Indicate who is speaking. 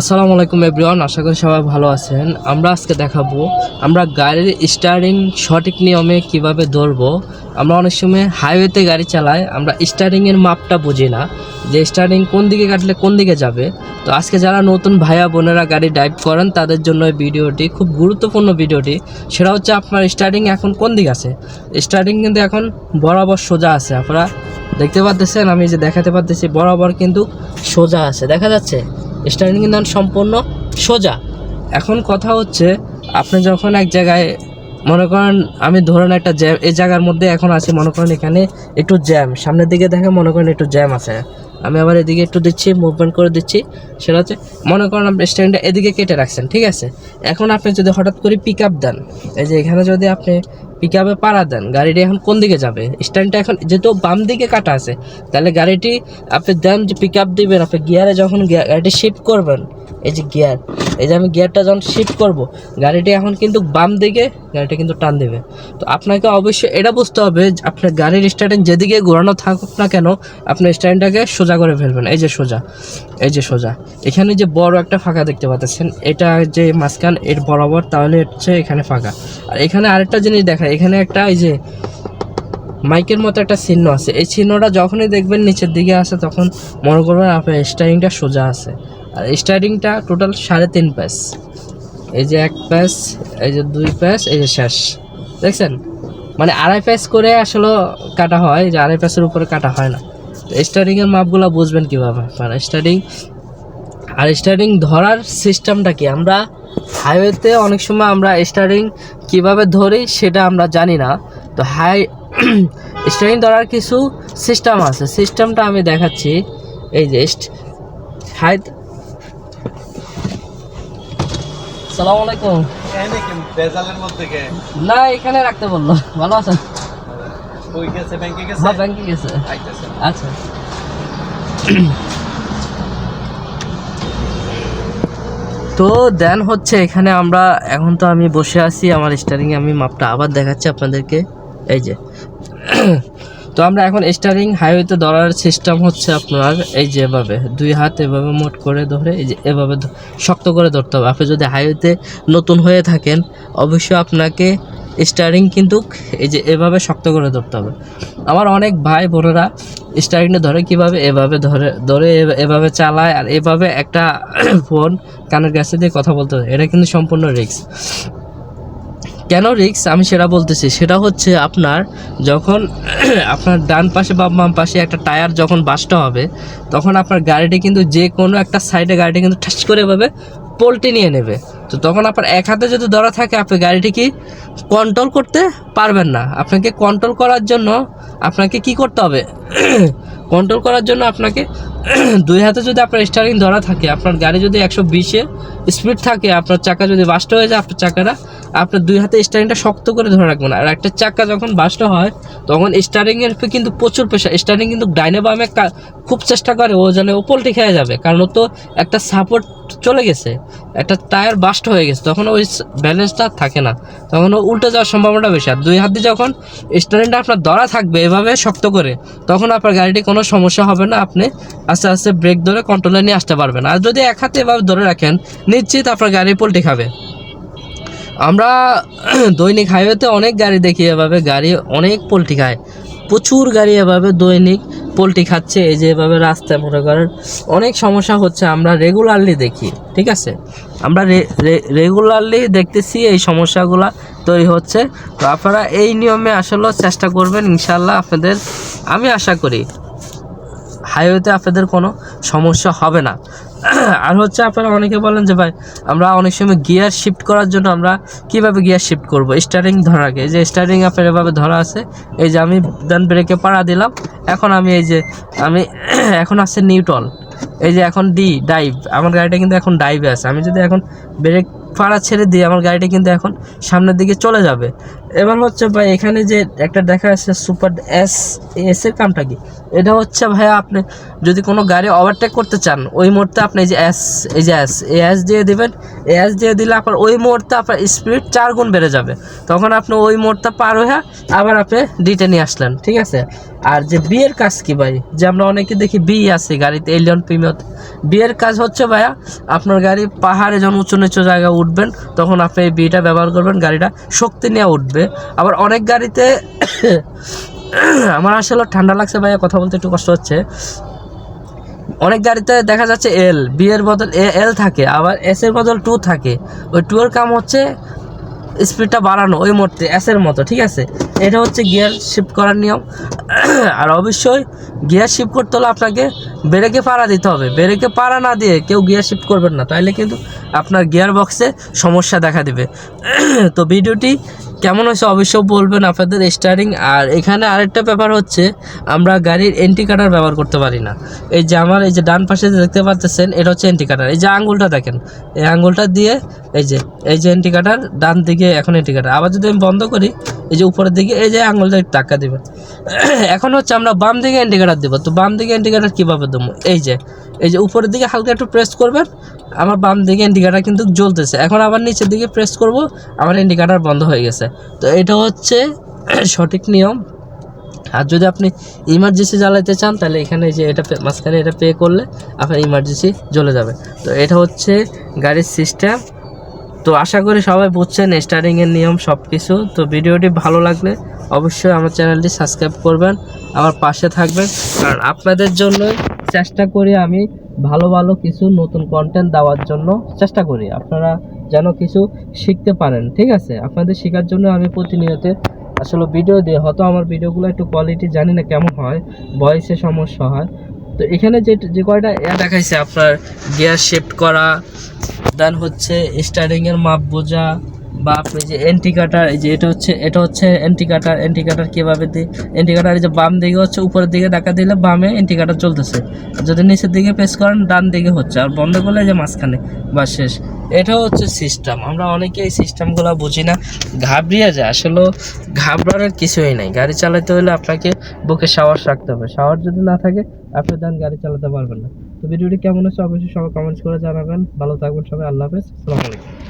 Speaker 1: আসসালামু আলাইকুম এভরিওয়ান, আশা করি সবাই ভালো আছেন। আমরা আজকে দেখাবো, আমরা গাড়ির স্টারিং সঠিক নিয়মে কীভাবে ধরবো। আমরা অনেক সময় হাইওয়েতে গাড়ি চালাই, আমরা স্টারিংয়ের মাপটা বুঝি না। যে স্টারিং কোন দিকে কাটলে কোন দিকে যাবে। তো আজকে যারা নতুন ভাইয়া, বোনেরা গাড়ি ড্রাইভ করেন, তাদের জন্য এই ভিডিওটি, খুব গুরুত্বপূর্ণ ভিডিওটি। সেটা হচ্ছে আপনার স্টারিং এখন কোন দিকে আছে? স্টারিং কিন্তু এখন বরাবর সোজা আছে। আপনারা দেখতে পাচ্ছেন আমি যে দেখাতে পারতেছি, বরাবর কিন্তু সোজা আছে। দেখা যাচ্ছে? স্টার্টিং কিন্তু সম্পূর্ণ সোজা। এখন কথা হচ্ছে আপনি যখন এক জায়গায় মনে করেন আমি ধরেন একটা জ্যাম, এই জায়গার মধ্যে এখন আছি, মনে করেন এখানে একটু জ্যাম। সামনের দিকে দেখে মনে করেন একটু জ্যাম আছে। আমি আবার এদিকে একটু দিচ্ছি মুভমেন্ট করে দিচ্ছি। সেটা হচ্ছে, মনে করেন আপনি স্ট্যান্ডটা এদিকে কেটে রাখছেন, ঠিক আছে? এখন আপনি যদি হঠাৎ করে পিক আপ দেন, এই যে এখানে যদি আপনি পিক আপে পাড়া দেন, গাড়িটি এখন কোন দিকে যাবে? স্ট্যান্ডটা এখন যেহেতু বাম দিকে কাটা আছে, তাহলে গাড়িটি আপনি দেন যে পিক আপ দিবেন, আপনি গিয়ারে যখন গাড়িটি শিফট করবেন এই যে গিয়ার, এই যে আমি গিয়ারটা যখন শিফট করব, গাড়িটি এখন কিন্তু বাম দিকে, গাড়িটা কিন্তু টান দেবে। তো আপনাকে অবশ্যই এটা বুঝতে হবে আপনার গাড়ির স্ট্যান্ড যেদিকে ঘোরানো থাকুক না কেন আপনি স্ট্যান্ডটাকে সোজা করে ফেলবেন। এই যে সোজা, এই যে সোজা। এখানে যে বড় একটা ফাঁকা দেখতে পাচ্ছেন, এটা যে মাঝখান, এর বরাবর তাহলে হচ্ছে এখানে ফাঁকা। আর এখানে আরেকটা জিনিস দেখা এখানে একটা এই যে মাইকের মতো একটা চিহ্ন আছে। এই চিহ্নটা যখনই দেখবেন নিচের দিকে আসে, তখন মনে করবেন আপনার স্টারিংটা সোজা আছে। আর স্টার্টিংটা টোটাল সাড়ে তিন প্যাস এই যে এক প্যাস এই যে দুই প্যাস এই যে শেষ। দেখছেন? মানে আড়াই প্যাস করে আসলে কাটা হয়, যে আড়াই প্যাসের উপরে কাটা হয় না। তো স্টার্টিংয়ের মাপগুলো বুঝবেন কীভাবে? মানে স্টার্টিং আর স্টার্টিং ধরার সিস্টেমটা কি? আমরা হাইওয়েতে অনেক সময় আমরা স্টার্টিং কীভাবে ধরি সেটা আমরা জানি না। তো হাই স্টার্টিং ধরার কিছু সিস্টেম আছে। সিস্টেমটা আমি দেখাচ্ছি। এই যে হাই সালাম আলাইকুম।
Speaker 2: বেজালের মধ্যে কে
Speaker 1: না এখানে রাখতে বলল। ভালো আছেন?
Speaker 2: কই গেছে? ব্যাংকে গেছে?
Speaker 1: হ্যাঁ ব্যাংকে গেছে। আচ্ছা। তো দেন হচ্ছে এখানে আমরা এখন তো আমি বসে আছি আমার স্টারিংয়ে আমি মাপটা আবার দেখাচ্ছি আপনাদেরকে। এই যে। তো আমরা এখন স্টারিং, হাইওয়েতে ধরার সিস্টেম হচ্ছে আপনার এই যে এভাবে। দুই হাত এভাবে মোট করে ধরে, এই যে এভাবে শক্ত করে ধরতে হবে। আপনি যদি হাইওয়েতে নতুন হয়ে থাকেন, অবশ্যই আপনাকে স্টারিং কিন্তু এই যে এভাবে শক্ত করে ধরতে হবে। আমার অনেক ভাই বোনেরা স্টারিংটা ধরে কীভাবে এভাবে ধরে ধরে এভাবে চালায় আর এভাবে একটা ফোন কানের কাছে দিয়ে কথা বলতে হয়। এটা কিন্তু সম্পূর্ণ রিস্ক কেন রিক্স আমি সেটা বলতেছি? সেটা হচ্ছে আপনার যখন আপনার ডান পাশে বা বাম পাশে একটা টায়ার যখন বাসটা হবে, তখন আপনার গাড়িটি কিন্তু যে কোনো একটা সাইডে গাড়িটি কিন্তু ঠাস করে এভাবে পোল্টে নিয়ে নেবে। তো তখন আপনার এক হাতে যদি ধরা থাকে, আপনি গাড়িটি কি কন্ট্রোল করতে পারবেন না? আপনাকে কন্ট্রোল করার জন্য আপনাকে কি করতে হবে? কন্ট্রোল করার জন্য আপনাকে দুই হাতে যদি আপনার স্টারিং ধরা থাকে, আপনার গাড়ি যদি একশো বিশে স্পিড থাকে, আপনার চাকা যদি বাস্ট হয়ে যায়, আপনার চাকাটা আপনার দুই হাতে স্টারিংটা শক্ত করে ধরে রাখবেন। আর একটা চাকা যখন বাস্ট হয়, তখন স্টারিংয়ের কিন্তু প্রচুর পেশা স্টারিং কিন্তু ডাইনে বামে খুব চেষ্টা করে, ও যেন ও খেয়ে যাবে। কারণ ও তো একটা সাপোর্ট চলে গেছে, একটা টায়ার বাস্ট হয়ে গেছে, তখন ওই ব্যালেন্সটা থাকে না। তখন ও উল্টে যাওয়ার সম্ভাবনাটা বেশি। আর দুই হাত যখন স্টারিংটা আপনার ধরা থাকবে এভাবে শক্ত করে, তখন আপনার গাড়িটি কোনো সমস্যা হবে না। আপনি আস্তে আস্তে ব্রেক ধরে কন্ট্রোলে নিয়ে আসতে পারবেন। আর যদি এক হাতে এভাবে ধরে রাখেন, নিশ্চিত আপনার গাড়ি পোল্টে খাবে। আমরা দৈনিক হাইওয়েতে অনেক গাড়ি দেখি এভাবে, গাড়ি অনেক পোলট্রি খায়। প্রচুর গাড়ি এভাবে দৈনিক পোলট্রি খাচ্ছে, এই যে এভাবে রাস্তায় মনে করেন অনেক সমস্যা হচ্ছে, আমরা রেগুলারলি দেখি, ঠিক আছে? আমরা রেগুলারলি দেখতেছি এই সমস্যাগুলো তৈরি হচ্ছে। তো আপনারা এই নিয়মে আসলে চেষ্টা করবেন ইনশাল্লাহ আপনাদের, আমি আশা করি হাইওয়েতে আপনাদের কোনো সমস্যা হবে না। আর হচ্ছে আপনারা অনেকে বলেন যে, ভাই, আমরা অনেক সময় গিয়ার শিফট করার জন্য আমরা কীভাবে গিয়ার শিফট করব? স্টারিং ধরাকে যে স্টারিং আপনার এভাবে ধরা আছে, এই যে আমি দেন ব্রেকে পাড়া দিলাম, এখন আমি এই যে, আমি এখন আছে নিউটল এই যে এখন ডি ডাইভ আমার গাড়িটা কিন্তু এখন ডাইভে আছে, আমি যদি এখন ব্রেক পাড়া ছেড়ে দিই, আমার গাড়িটা কিন্তু এখন সামনের দিকে চলে যাবে। এবার হচ্ছে ভাই, এখানে যে একটা দেখা যাচ্ছে সুপার এস এস এর কামটা কি? এটা হচ্ছে ভাই, আপনি যদি কোনো গাড়ি ওভারটেক করতে চান, ওই মুহূর্তে আপনি এই যে এস এই যে এস এই এস দিয়ে দিবেন। এই এস দিয়ে দিলে আপনার ওই মুহূর্তে আপনার স্পিড চার গুণ বেড়ে যাবে। তখন আপনি ওই মুহূর্তে পার হয়ে আবার আপনি ডিটে নিয়ে আসলেন, ঠিক আছে? আর যে বিয়ের কাজ কি ভাই? যে আমরা অনেকে দেখি বি আছে গাড়িতে এলিয়ন প্রিমিয়ত বিয়ের কাজ হচ্ছে ভাইয়া, আপনার গাড়ি পাহাড়ে যখন উঁচু নিচু জায়গায় উঠবেন, তখন আপনি এই বিটা ব্যবহার করবেন, গাড়িটা শক্তি নিয়ে উঠবে। আবার অনেক গাড়িতে আমার আসলে ঠান্ডা লাগছে ভাইয়া, কথা বলতে একটু কষ্ট হচ্ছে। অনেক গাড়িতে দেখা যাচ্ছে এল বি এর বদল এ এল থাকে, আবার এস এর বদল টু থাকে। ওই টু এর কাম হচ্ছে স্পিডটা বাড়ানো ওই মোড়তে এস এর মতো, ঠিক আছে? এটা হচ্ছে গিয়ার শিফট করার নিয়ম। আর অবশ্যই গিয়ার শিফট করতে হলে আপনাকে ব্রেকে পাড়া দিতে হবে। ব্রেকে পাড়া না দিয়ে কেউ গিয়ার শিফট করবেন না, তাইলে কিন্তু আপনার গিয়ার বক্সে সমস্যা দেখা দিবে। তো ভিডিওটি কেমন হয়েছে অবশ্যই বলবেন আপনাদের স্টারিং আর এখানে আরেকটা ব্যাপার হচ্ছে, আমরা গাড়ির এন্টি কাটার ব্যবহার করতে পারি না। এই যে আমার এই যে ডান পাশে দেখতে পাচ্ছেন এটা হচ্ছে এন্টি কাটার এই যে আঙ্গুলটা দেখেন, এই আঙ্গুলটা দিয়ে এই যে এই যে এন্টি কাটার ডান দিকে এখন এন্টি কাটার আবার যদি আমি বন্ধ করি, এই যে উপরের দিকে, এই যে আঙ্গুলটা একটু টাকা দিবে। এখন হচ্ছে আমরা বাম দিকে এন্টি কাটার দেবো। তো বাম দিকে এন্টি কাটার কীভাবে দেবো? এই যে এই যে উপরের দিকে হালকা একটু প্রেস করবেন আমার বাম দিকে ইন্ডিকেটার কিন্তু জ্বলতেছে। এখন আবার নিচের দিকে প্রেস করব, আমার ইন্ডিকেটার বন্ধ হয়ে গেছে। তো এটা হচ্ছে সঠিক নিয়ম। আর যদি আপনি ইমার্জেন্সি জ্বালাইতে চান, তাহলে এখানে যে এটা মাঝখানে এটা পে করলে আপনার ইমার্জেন্সি জ্বলে যাবে। তো এটা হচ্ছে গাড়ির সিস্টেম তো আশা করি সবাই বুঝছেন স্টার্টিংয়ের নিয়ম সব কিছু তো ভিডিওটি ভালো লাগলে অবশ্যই আমার চ্যানেলটি সাবস্ক্রাইব করবেন, আমার পাশে থাকবেন। কারণ আপনাদের জন্য চেষ্টা করি আমি ভালো ভালো কিছু নতুন কন্টেন্ট দেওয়ার জন্য চেষ্টা করি। আপনারা যেন কিছু শিখতে পারেন, ঠিক আছে? আপনাদের শেখার জন্য আমি প্রতিনিয়ত আসলে ভিডিও দিয়ে হয়তো আমার ভিডিওগুলো একটু কোয়ালিটি জানি না কেমন হয় ভয়েসে সমস্যা হয়। তো এখানে যে যে কয়টা এ দেখাইছে আপনার গিয়ার শিফট করা দেন হচ্ছে স্টারিংয়ের মাপ বোঝা বা আপনি যে এন্টি কাটার, এই যে এটা হচ্ছে এটা হচ্ছে এন্টি কাটার এন্টি কাটার কীভাবে দিই এন্টি কাটার এই যে বাম দিকে হচ্ছে, উপরের দিকে ডাকা দিলে বামে এন্টি কাটার চলতেছে। যদি নিচের দিকে প্রেস করেন, ডান দিকে হচ্ছে, আর বন্ধ করলে যে মাঝখানে, বা শেষ। এটা হচ্ছে সিস্টেম আমরা অনেকে এই সিস্টেমগুলো বুঝি না। ঘাবড়িয়ে যায়। আসলে ঘাবড়ানোর কিছুই নাই। গাড়ি চালাতে হলে আপনাকে বুকে সাহস রাখতে হবে। সাহস যদি না থাকে, আপনি দেন গাড়ি চালাতে পারবেন না। তো ভিডিওটি কেমন হচ্ছে অবশ্যই সবাই কমেন্টস করে জানাবেন। ভালো থাকবেন সবাই। আল্লাহ হাফেজ। আসসালামু